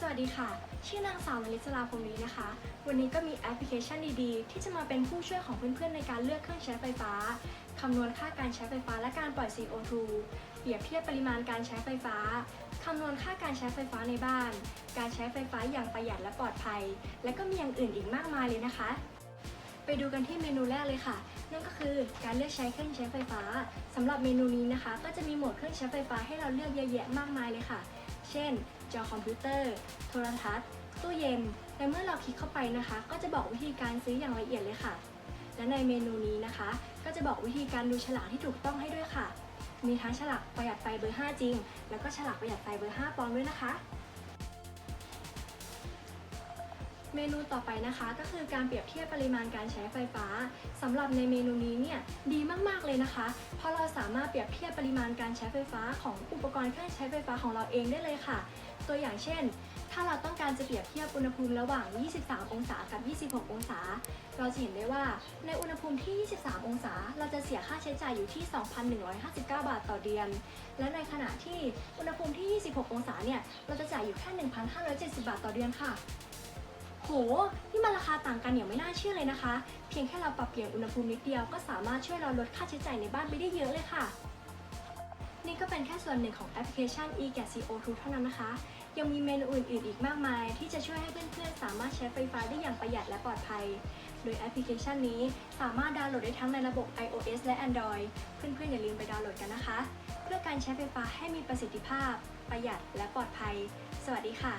สวัสดีค่ะ ชื่อนางสาวนลิศราพรมนี้นะคะ วันนี้ก็มีแอปพลิเคชันดีๆ ที่จะมาเป็นผู้ช่วยของเพื่อนๆในการเลือกเครื่องใช้ไฟฟ้า คำนวณค่าการใช้ไฟฟ้าและการปล่อย CO2 เปรียบเทียบปริมาณการใช้ไฟฟ้า คำนวณค่าการใช้ไฟฟ้าในบ้าน การใช้ไฟฟ้าอย่างประหยัดและปลอดภัย และก็มีอย่างอื่นอีกมากมายเลยนะคะ ไปดูกันที่เมนูแรกเลยค่ะนั่นก็คือการเลือกใช้เครื่องใช้ไฟฟ้าสำหรับเมนูนี้นะคะ ก็จะมีโหมดเครื่องใช้ไฟฟ้าให้เราเลือกเยอะแยะมากมายเลยค่ะ เช่น จอคอมพิวเตอร์ โทรทัศน์ ตู้เย็น และเมื่อเราคลิกเข้าไปนะคะ ก็จะบอกวิธีการซื้ออย่างละเอียดเลยค่ะ และในเมนูนี้นะคะ ก็จะบอกวิธีการดูฉลากที่ถูกต้องให้ด้วยค่ะ มีทั้งฉลากประหยัดไฟเบอร์ 5 จริง แล้วก็ฉลากประหยัดไฟเบอร์ 5 ปลอมด้วยนะคะ เมนูต่อไปนะคะก็คือการเปรียบเทียบปริมาณการใช้ไฟฟ้าสำหรับในเมนูนี้เนี่ยดีมากๆเลยนะคะ เพราะเราสามารถเปรียบเทียบปริมาณการใช้ไฟฟ้าของอุปกรณ์เครื่องใช้ไฟฟ้าของเราเองได้เลยค่ะ ตัวอย่างเช่น ถ้าเราต้องการจะเปรียบเทียบอุณหภูมิระหว่าง 23 องศากับ 26 องศา เราจะเห็นได้ว่าในอุณหภูมิที่ 23 องศา เราจะเสียค่าใช้จ่ายอยู่ที่ 2,159 บาทต่อเดือน และในขณะที่อุณหภูมิที่ 26 องศาเนี่ย เราจะจ่ายอยู่แค่ 1,570 บาทต่อเดือนค่ะ โห นี่มันราคาต่างกันอย่างไม่น่าเชื่อเลยนะคะ เพียงแค่เราปรับเปลี่ยนอุณหภูมินิดเดียวก็สามารถช่วยเราลดค่าใช้จ่ายในบ้านไปได้เยอะเลยค่ะ นี่ก็เป็นแค่ส่วนหนึ่งของแอปพลิเคชัน e g a t CO2 เท่านั้นนะคะ ยังมีเมนูอื่นๆ อีกมากมาย ที่จะช่วยให้เพื่อนๆ สามารถใช้ไฟฟ้าได้อย่างประหยัดและปลอดภัย โดยแอปพลิเคชันนี้สามารถดาวน์โหลดได้ทั้งในระบบ iOS และ Android เพื่อนๆ อย่าลืมไปดาวน์โหลดกันนะคะ เพื่อการใช้ไฟฟ้าให้มีประสิทธิภาพ ประหยัดและปลอดภัย สวัสดีค่ะ